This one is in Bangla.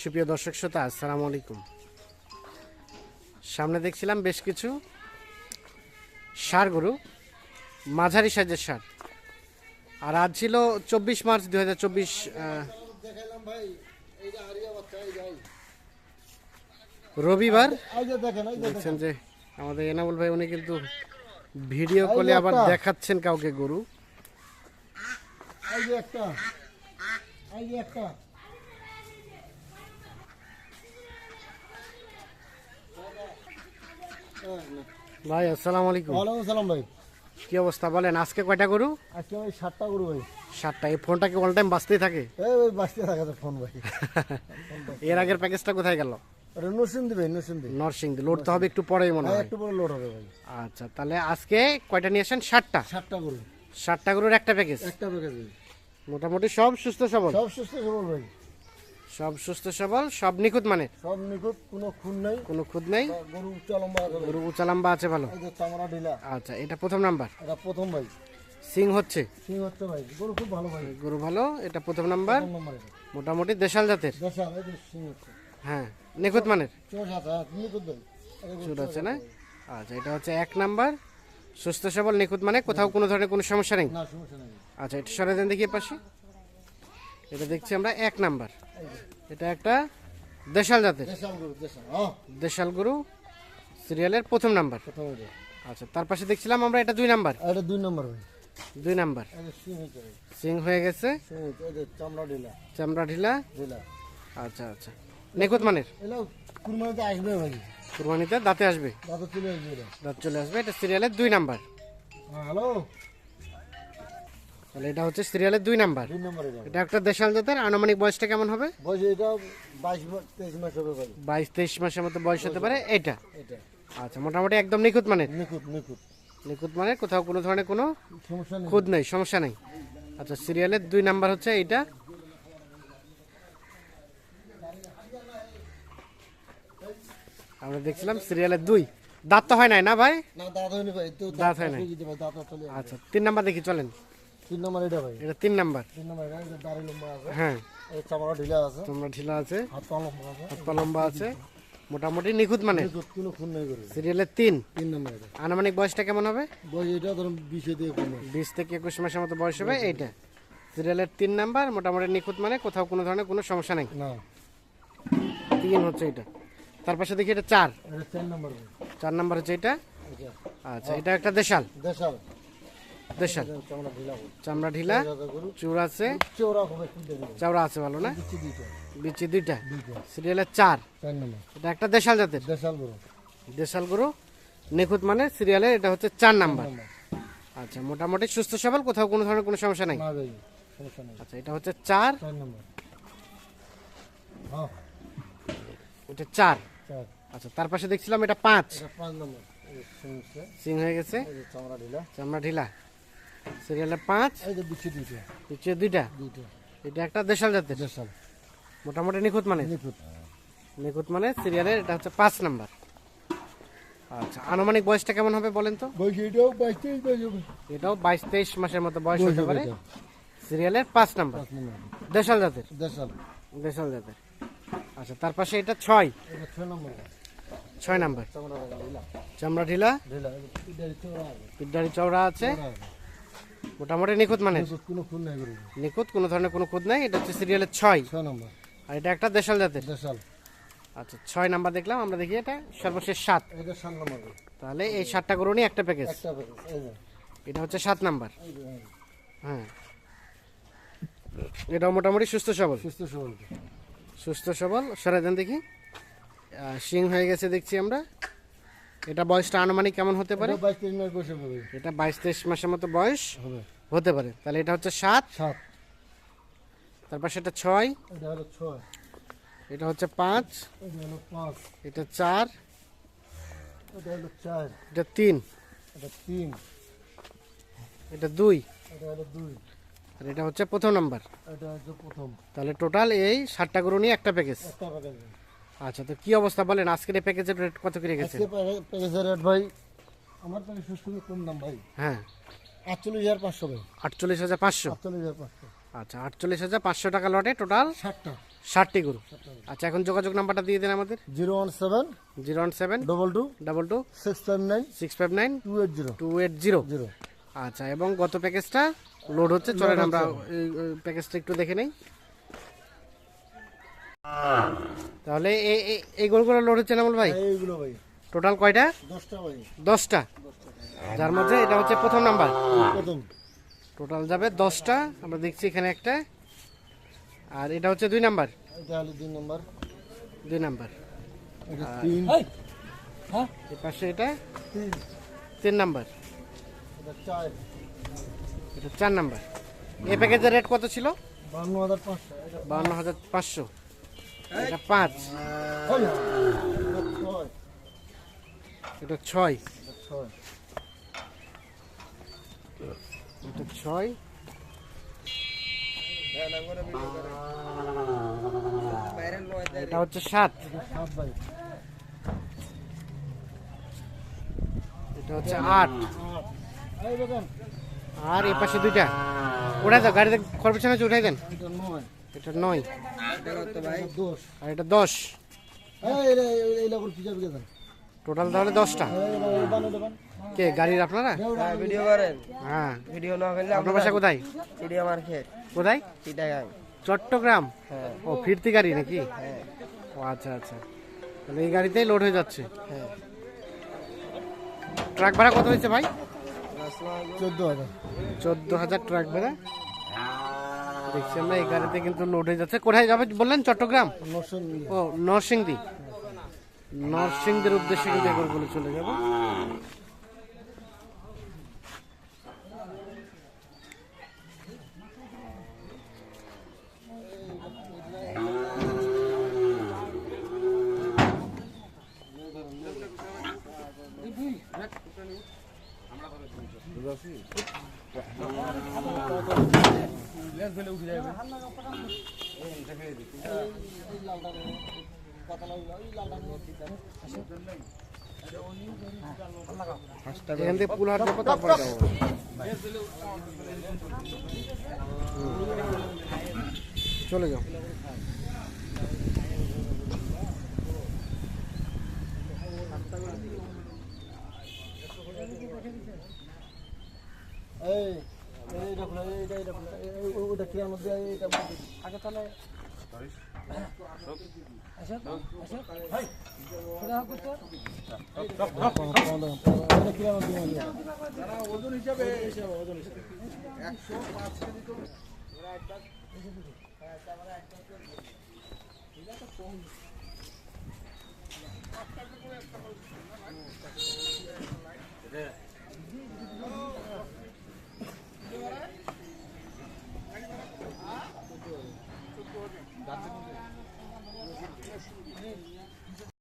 সুপ্রিয় দর্শক শ্রোতা আসসালামু আলাইকুম সামনে দেখছিলাম বেশ কিছু সার গরু মাঝারি সাইজের সার আর আজ ছিল চব্বিশ মার্চ দু হাজার চব্বিশ রবিবার দেখছেন যে আমাদের এনামুল ভাই উনি কিন্তু ভিডিও কলে আবার দেখাচ্ছেন কাউকে গরু একটা ভাই আসসালামু আলাইকুম। ওয়ালাইকুম সালাম ভাই। কি অবস্থা বলেন আজকে কয়টা গরু? আজকে ভাই সাতটা গরু ভাই। সাতটা। এই ফোনটা কি অল টাইম বাঁচতেই থাকে? এই বাঁচতে থাকা তো ফোন ভাই। এর আগের প্যাকেজটা কোথায় গেল? নসিন্দি ভাই নসিন্দি নরসিংদী। লোড তো হবে একটু পরেই মনে হ্যাঁ হয়। একটু পরে লোড হবে ভাই। আচ্ছা তাহলে আজকে কয়টা নিয়ে আসেন? ষাটটা সাতটা গরু। ষাটটা গরুর একটা প্যাকেজ একটা প্যাকেজ মোটামুটি সব সুস্থ সবল? সব সুস্থ সবল ভাই। সব সুস্থ সবল সব নিখুঁত মানে? সব নিখুঁত কোনো খুন নাই। কোনো খুঁত নেই? গরু উচ্চ লম্বা আছে। গরু উঁচা লম্বা আছে ভালো। এই যে চামড়া ঢিলা। আচ্ছা এটা প্রথম নাম্বার? এটা প্রথম ভাই। সিং হচ্ছে? সিং হচ্ছে ভাই। গরু খুব ভালো ভাই। গরু ভালো এটা প্রথম নাম্বার। মোটামুটি দেশাল জাতের? দেশা এই সিং হচ্ছে। হ্যাঁ নিখুঁত মানের? চোষ আছে হ্যাঁ নিখুঁত ভাই। আছে না? আচ্ছা এটা হচ্ছে এক নাম্বার। সুস্থ সবল নিখুঁত মানে কোথাও কোনো ধরনের কোনো সমস্যা নেই? না সমস্যা নেই। আচ্ছা এটা সরে দেন দেখি পাশে এটা দেখছি আমরা এক নাম্বার। এটা একটা দেশাল জাতের। দেশাল গরু হ্যাঁ। সিরিয়ালের প্রথম নাম্বার। আচ্ছা তার পাশে দেখছিলাম আমরা এটা দুই নাম্বার। এটা দুই নম্বর দুই নাম্বার। সিং হয়ে গেছে। চামড়া ঢিলা। চামড়া ঢিলা। ঢিলা। আচ্ছা আচ্ছা। নিখুঁত মানের? কুরবানিতে আসবে ভাই। কুরবানিতে দাঁতে আসবে। দাদা চলে আসবে দাঁত চলে আসবে এটা সিরিয়ালের দুই নাম্বার। হ্যাঁ হ্যালো। তাহলে এটা হচ্ছে সিরিয়ালের দুই নাম্বার। দুই নম্বর এটা এটা একটা দেশাল জাতের আনুমানিক বয়সটা কেমন হবে? বয়স এটা বাইশ তেইশ মাস হবে ভাই। বাইশ তেইশ মাসের মতো বয়স হতে পারে এটা? এটা। আচ্ছা মোটামুটি একদম নিখুঁত মানের? নিখুঁত নিখুঁত। নিখুঁত মানে কোথাও কোনো ধরনের কোনো সমস্যা নেই। খুদ নেই সমস্যা নেই। আচ্ছা সিরিয়ালের দুই নাম্বার হচ্ছে এইটা। আমরা দেখছিলাম সিরিয়ালের দুই। দাঁত তো হয় নাই না ভাই? না দাঁত হয়নি ভাই দাঁত হয় নাই। আচ্ছা তিন নাম্বার দেখি চলেন। তিন নম্বর এটা ভাই। এটা তিন নাম্বার। তিন নম্বর এটা এই দাড়ি লম্বা আছে। হ্যাঁ। এই চামড়া ঢিলা আছে। ঢিলা আছে। হাত পা লম্বা আছে। হাত পা লম্বা আছে। মোটামুটি নিখুঁত মানে। নিখুঁত কোনো খুন নেই করে। সিরিয়ালের তিন। তিন নম্বর এটা। আনুমানিক বয়সটা কেমন হবে? বয়স এটা ধরুন বিশে দিয়ে বিশ থেকে একুশ মাসের মতো বয়স হবে এইটা। সিরিয়ালের তিন নাম্বার মোটামুটি নিখুঁত মানে কোথাও কোনো ধরনের কোনো সমস্যা নেই। না। তিন হচ্ছে এটা তার পাশে দেখি এটা চার। চার নম্বর চার নাম্বার হচ্ছে এটা এটা আচ্ছা এটা একটা দেশাল। দেশাল। দেশাল চামড়া ঢিলা চামড়া চূড় আছে। চাওড়া আছে ভালো না? বিচি দুইটা। সিরিয়ালের চার? এটা একটা দেশাল জাতের? দেশাল গরু। দেশাল গরু নিখুঁত মানে সিরিয়ালের এটা হচ্ছে চার নাম্বার। আচ্ছা মোটামুটি সুস্থ সবল কোথাও কোনো ধরনের কোনো সমস্যা নেই? আচ্ছা এটা হচ্ছে চার? হ্যাঁ। এটা চার? আচ্ছা তার পাশে দেখছিলাম এটা পাঁচ। সিং হয়ে গেছে। চামড়া ঢিলা। চামড়া ঢিলা। সিরিয়ালের পাঁচ এই যে বিচ্ছি দুইটা। নিচে দুইটা? দুইটা। এটা একটা দেশাল জাতের? দেশাল। মোটামুটি নিখুঁত মানে নিখুঁত। নিখুঁত মানে সিরিয়ালের এটা হচ্ছে পাঁচ নাম্বার। আচ্ছা আনুমানিক বয়সটা কেমন হবে বলেন তো? এটাও বাইশ তেইশ বয়স হবে। এটাও বাইশ তেইশ মাসের মতো বয়স হতে পারে। সিরিয়ালের পাঁচ নাম্বার। দেশাল জাতের? দেশাল। দেশাল জাতের। আচ্ছা তার পাশে এটা ছয়। ছয় নম্বর। ছয় নাম্বার। চামড়া ঢিলা। ঢিলা? পিডারি চওড়া আছে। মোটামুটি নিখুঁত মানে? কোনো নাই নিখুঁত কোনো ধরনের কোনো খুঁত নাই? এটা হচ্ছে সিরিয়ালের ছয়। ছয় নম্বর। আর এটা একটা দেশাল জাতের? দেশাল। আচ্ছা ছয় নাম্বার দেখলাম আমরা দেখি এটা সর্বশেষ সাত। এটা সাত নম্বর। তাহলে এই সাতটা গরু নিয়ে একটা প্যাকেজ একটা প্যাকেজ এটা হচ্ছে সাত নাম্বার। হ্যাঁ। এটাও মোটামুটি সুস্থ সবল। সুস্থ সবল। সুস্থ সবল। সরে দেন দেখি। শিং হয়ে গেছে দেখছি আমরা। এটা বয়সটা আনুমানিক কেমন হতে পারে? এটা বাইশ তেইশ মাসের মতো বয়স হতে পারে। তাহলে এটা হচ্ছে সাত। সাত। তারপর সেটা ছয়। এটা হলো ছয়। এটা হচ্ছে পাঁচ। এটা হলো পাঁচ। এটা চার। এটা হলো চার। এটা তিন। এটা তিন। এটা দুই। এটা হলো দুই। আর এটা হচ্ছে প্রথম নাম্বার। এটা হচ্ছে প্রথম। তাহলে টোটাল এই সাতটা গরু নিয়ে একটা প্যাকেজ একটা প্যাকেজ আচ্ছা তো কি অবস্থা বলেন? আজকের এই প্যাকেজের রেট কত করে গেছে? আজকে প্যাকেজের রেট ভাই আমার প্যাকেজ সুস্থ কম দাম ভাই। হ্যাঁ। আটচল্লিশ হাজার পাঁচশো ভাই। আটচল্লিশ হাজার পাঁচশো? আটচল্লিশ হাজার পাঁচশো। আচ্ছা আটচল্লিশ হাজার পাঁচশো টাকা লটে টোটাল ষাটটা। ষাটটি গরু। আচ্ছা এখন যোগাযোগ নাম্বারটা দিয়ে দেন আমাদের। Zero one seven. Zero one seven. Double two. Double two. Six five nine. Six five nine. Two eight zero. Two eight zero. Zero. আচ্ছা এবং গত প্যাকেজটা লোড হচ্ছে। চলেন আমরা প্যাকেজটা একটু দেখে নেই। তাহলে এই এই- গরুগুলো লোড হচ্ছে না আমল ভাই? এইগুলো ভাই। টোটাল কয়টা? দশটা ভাই। দশটা। যার মধ্যে এটা হচ্ছে প্রথম নাম্বার। প্রথম। টোটাল যাবে দশটা। আমরা দেখছি এখানে একটা। আর এটা হচ্ছে দুই নাম্বার। এটা হলো দুই নম্বর। দুই নাম্বার। এটা তিন। এই পাশে এটা তিন। তিন নাম্বার। এটা চার। এটা চার নাম্বার। এই প্যাকেজের রেট কত ছিল? বান্ন হাজার পাঁচশো। এটা বান্ন হাজার পাঁচশো। এটা পাঁচ। এটা ছয়। এটা ছয়। এটা হচ্ছে সাত। এটা হচ্ছে আট। আর এই পাশে দুইটা। উঠাই দাও, গাড়িতে হচ্ছে উঠাই দেন। নয় এটা নয়। আর এটা দশ। টোটাল তাহলে দশটা। কে গাড়ির আপনারা? হ্যাঁ, ভিডিও করেন হ্যাঁ ভিডিও না করলে আপনার বাসা কোথায়? মার্কেট কোথায়? চিটাগাং চট্টগ্রাম? হ্যাঁ ও ফিরতি গাড়ি নাকি? হ্যাঁ ও আচ্ছা আচ্ছা। তাহলে এই গাড়িতেই লোড হয়ে যাচ্ছে। হ্যাঁ ট্রাক ভাড়া কত হয়েছে ভাই? চোদ্দ হাজার। চোদ্দ হাজার ট্রাক ভাড়া? দেখছি আমরা এই গাড়িতে কিন্তু লোড হয়ে যাচ্ছে। কোথায় যাবে বললেন? চট্টগ্রাম? ও নরসিংদী। নরসিংদীর উদ্দেশ্যে কিন্তু এগুলো চলে যাব। এখান থেকে চলে যাও। ব্যাকটেরিয়ার মধ্যে এটা আগে তাহলে ওজন হিসাবে একশো পাঁচ কেজি হ্যাঁ, মানে ঠিক আছে